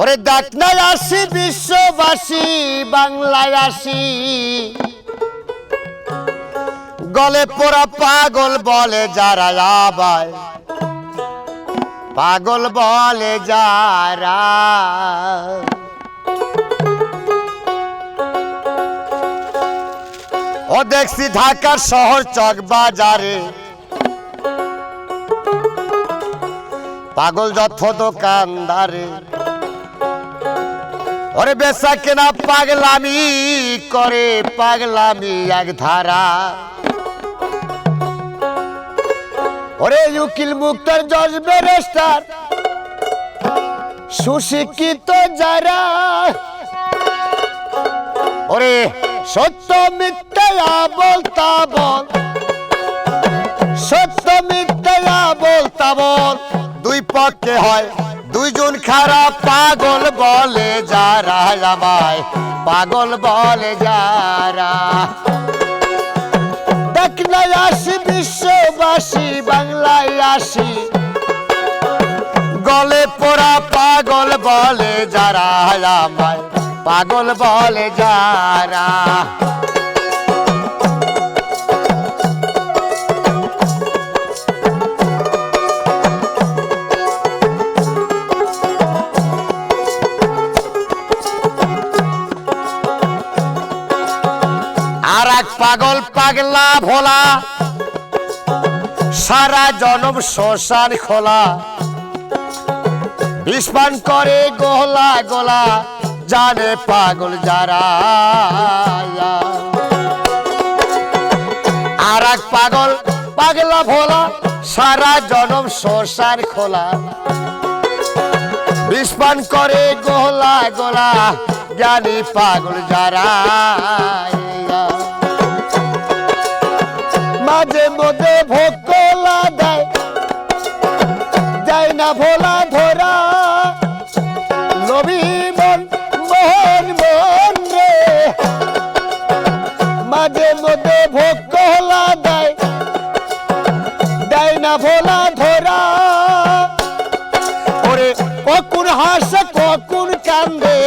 ওরে ডাকনায় আসি, বিশ্ববাসী, বাংলায় আসি। গলে পোড়া পাগল বলে যারা আবায়, পাগল বলে যারা। ও দেখছি ঢাকার শহর চক বাজারে, পাগল যথ দোকানদারে ওরে বেচা কেনা পাগলামি করে, পাগলামি এক ধারা। ওরে উকিল মুক্তার জজ ব্যারিস্টার সুশিক্ষিত যারা। ওরে সত্য মিথ্যা বলতা বল সত্য মিথ্যা বলতা বল দুই পক্ষে হয়। দুইজন খারাপ পাগল বলে যারা আমায় পাগল বলে যারা। দেখলাই আসি বিশ্ববাসী, বাংলায় আসি। গলে পোড়া পাগল বলে যারা আমায় পাগল বলে যারা। পাগল পাগলা ভোলা। সারা জনম শ্মশান খোলা। বিস্পান করে গোলা গোলা, জানে পাগল যারা। আর এক পাগল পাগলা ভোলা, সারা জনম শ্মশান খোলা। বিস্পান করে গোলা গোলা জ্ঞানী পাগল যারা। মাঝে মধ্যে ভোকলা দেয়। যায় না ভোলা ধরা নবী মন, মোহন মন রে। মাঝে মধ্যে ভোকলা দেয়। দেয় না ভোলা ধরা, ওরে কখন হাসে কখন কান্দে।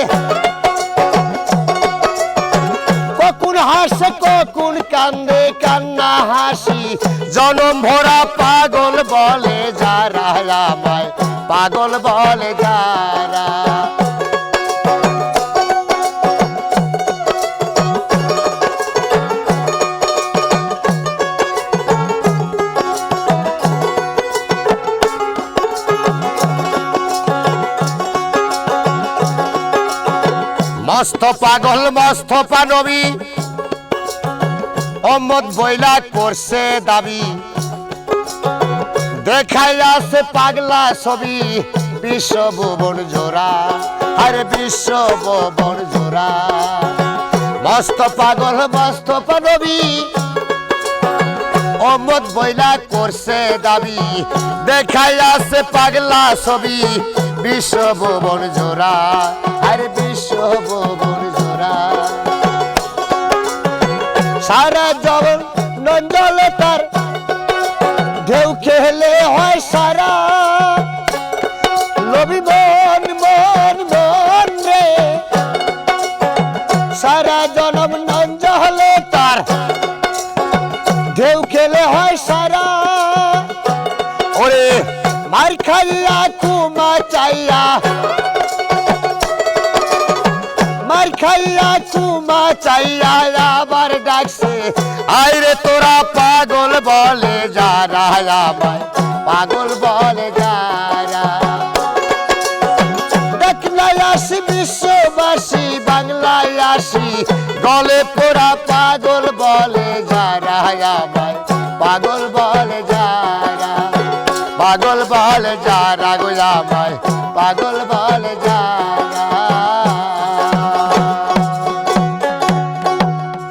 কখন হাসে কখন কান্দে কান্না হাসি। জনম ভরা পাগল বলে যারা আমায়, পাগল বলে যারা। মস্ত পাগল, মস্ত পানবী অম্মদ বইলা করছে দাবি। দেখাই আছে পাগলা ছবি বিশ্ব ভুবন জোড়া। আরে ভুবন জোড়া। মস্ত পাগল, মস্ত পানবী অম্মদ বইলা করছে দাবি। দেখাই আছে পাগলা ছবি বিশ্ব ভুবন জোড়া। আরে ভুবন জোড়া। সারা জবন নন্দলে তার। ঢেউ খেলে হয় সারা। লবি মন মন মন রে। সারা জনম নঞ্জলে তার। ঢেউ খেলে হয় সারা। ওরে মার খাইয়া, কুমা চাইয়া। খাইয়া কুমা চাইয়া আবার ডাকছে, আইরে তোরা পাগল বলে যারা, আমায় পাগল বলে যারা। দেখলাই আসি বিশ্ববাসী, বাংলায় আসি, গলে পোড়া পাগল বলে যারা, আমায় পাগল বলে যারা। পাগল বলে যারা গো, আমায় পাগল বলে যারা।